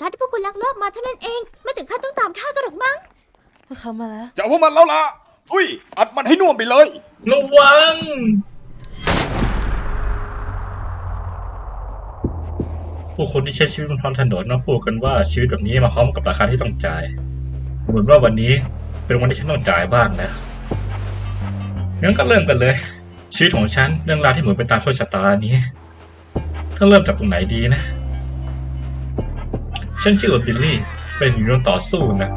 ข้าที่พวกคุณลักลอบมาเท่านั้นเอง ไม่ถึงขั้นต้องตามฆ่ากันหรอกมั้งพวกเขามาแล้วจะเอาพวกมันแล้วล่ะ อุ้ย อัดมันให้น่วมไปเลย ระวัง ผู้คนที่ใช้ชีวิตบนท้องถนนมาพูดกันว่าชีวิตแบบนี้มาพร้อมกับราคาที่ต้องจ่าย เหมือนว่าวันนี้เป็นวันที่ฉันต้องจ่ายบ้างนะงั้นก็เริ่มกันเลย ชีวิตของฉันเรื่องราวที่เหมือนเป็นตามโชคชะตานี้ต้องเริ่มจากตรงไหนดีนะ ฉันชื่อว่าบิลลี่ เป็นหุ่นยนต์ต่อสู้นะ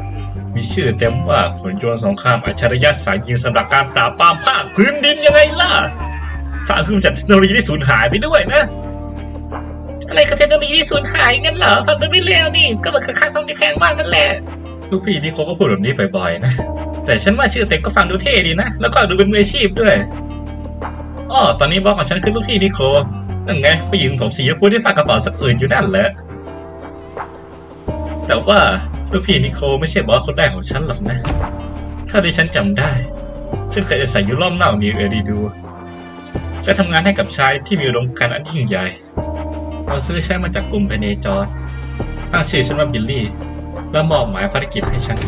มีชื่อเต็มว่าหุ่นยนต์สงครามอัจฉริยะสายยิงสำหรับการปราบปรามภาคพื้นดินยังไงล่ะสารขึ้นจากเทคโนโลยีที่สูญหายไปด้วยนะ อะไรกับเทคโนโลยีที่สูญหายงั้นเหรอฟังดูไม่เลวนี่ ก็มันคือค่าซ่อมที่แพงมากนั่นแหละลูกพี่นี่เขาก็พูดแบบนี้บ่อยๆนะ แต่ฉันว่าชื่อเต็กก็ฟังดูเท่ดีนะ แล้วก็ดูเป็นมืออาชีพด้วยอ๋อตอนนี้บอสของฉันคือลูกพี่นิโคนั่นไงผู้หญิงผมสีชมพูที่ฝากกระเป๋าสักอื่นอยู่นั่นแหละ แต่ว่าลูกพี่นิโคไม่ใช่บอสคนแรกของฉันหรอกนะ ถ้าที่ฉันจำได้ ซึ่งเคยอาศัยอยู่ล้อมเล่านิวเอดีดูจะทำงานให้กับชายที่มีอุดมการณ์อันยิ่งใหญ่เราซื้อใช้มาจากกลุ่มพเนจรตั้งชื่อฉันว่าบิลลี่ แล้วมอบหมายภารกิจให้ฉัน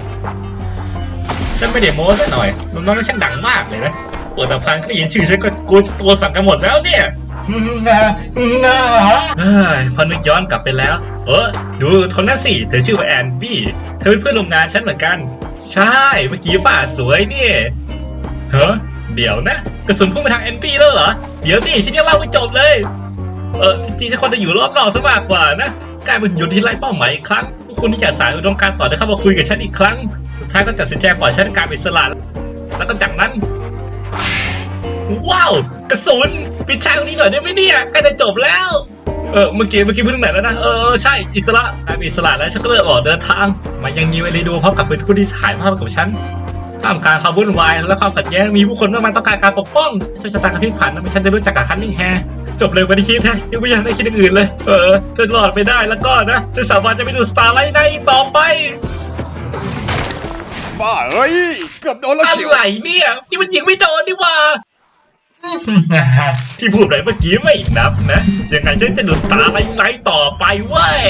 ฉันไม่ได้โม้ซะหน่อยน้องๆนี่ฉันดังมากเลยนะปวดต่ฟังก็ได้ยินชื่อฉันก็กลัวจะตัวสั่นกันหมดแล้วเนี่ยนะนะเฮ้ยพอนึกย้อนกลับไปแล้ว เออ ดูคนนั้นสิ เธอชื่อว่าแอนบี้ เธอเป็นเพื่อนร่วมงานฉันเหมือนกัน ใช่ เมื่อกี้ฝ่าสวยเนี่ยเฮ้เดี๋ยวนะ กระสุนพุ่งไปทางแอนบี้แล้วเหรอ เดี๋ยวสิฉันยังเล่าไม่จบเลย เออจริงๆฉันควรจะอยู่รอบนอกซะมากกว่านะกลายเป็นหุ่นยนต์ที่ไล่เป้าหมายอีกครั้งพวกคุณที่อยากสายอุดมการต่อได้เข้ามาคุยกับฉันอีกครั้งสุดท้ายก็ตัดสินใจปล่อยฉันกลายเป็นอิสระแล้วก็จากนั้น ว้าว กระสุนปิดฉากตรงนี้หน่อยได้ไหมเนี่ยใกล้จะจบแล้ว เออเมื่อกี้เมื่อกี้พูดถึงไหนแล้วนะเออเออใช่อิสระกลายเป็นอิสระแล้วฉันก็เลยออกเดินทางมายังนิวเอลิดูพร้อมกับเป็นผู้ที่ถ่ายภาพกับฉันท่ามกลางความวุ่นวายและความขัดแย้งมีผู้คนมากมายต้องการการปกป้องฉันชะตากระพริบผ่านนะไม่ฉันได้รู้จักกับคันนิงแฮร์จบเร็วกว่าที่คิดนะยังไม่อยากได้คิดอย่างอื่นเลย เออจะรอดไปได้แล้วก็นะฉันสามารถจะไปดูสตาร์ไลท์ได้อีกต่อไปบ้าเอ้ยเกือบโดนแล้วอะเชียวไรเนี่ยนี่มันยิงไม่โดนดีว่า ที่พูดไปเมื่อกี้ไม่นับนะยังไงฉันจะดูสตาร์ไลท์ไลท์ต่อไปเว้ย